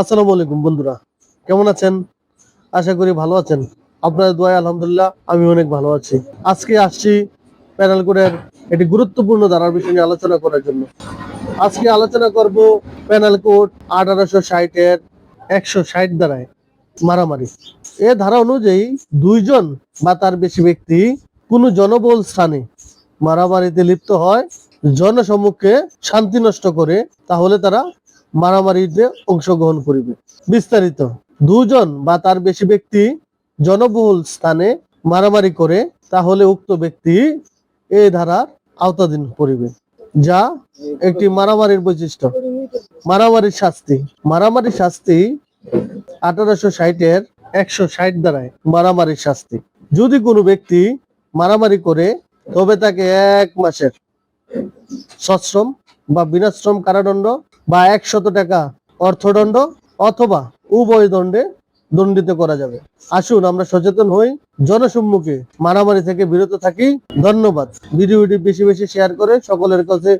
আসসালামু আলাইকুম বন্ধুরা। কেমন আছেন? আশা করি ভালো আছেন। আপনাদের দোয়ায় আলহামদুলিল্লাহ, আমি অনেক ভালো আছি। আজকে আসছি প্যানেল কোডের একটি গুরুত্বপূর্ণ ধারার বিষয় নিয়ে আলোচনা করার জন্য। আজকে আলোচনা করব প্যানেল কোড আঠারোশো ষাটের একশো ষাট দ্বারায় মারামারি। এ ধারা অনুযায়ী দুইজন বা তার বেশি ব্যক্তি কোনো জনবহুল স্থানে মারামারিতে লিপ্ত হয় জনসম্মুখে শান্তি নষ্ট করে, তাহলে তারা মারামারিতে অংশগ্রহণ করিবে। বিস্তারিত, দুজন বা তার বেশি ব্যক্তি জনবহুল স্থানে মারামারি করে, তাহলে উক্ত ব্যক্তি এই ধারার আওতাধীন করিবে, যা একটি মারামারির বৈশিষ্ট্য। মারামারির শাস্তি মারামারির শাস্তি আঠারোশো ষাটের একশো ষাট দ্বারায় মারামারির শাস্তি। যদি কোনো ব্যক্তি মারামারি করে, তবে তাকে এক মাসের সশ্রম বা বিনাশ্রম কারাদণ্ড বা একশত টাকা অর্থদণ্ড অথবা উভয় দণ্ডে দণ্ডিত করা যাবে। আসুন আমরা সচেতন হই, জনসম্মুখে মারামারি থেকে বিরত থাকি। ধন্যবাদ। ভিডিওটি বেশি বেশি শেয়ার করে সকলের কাছে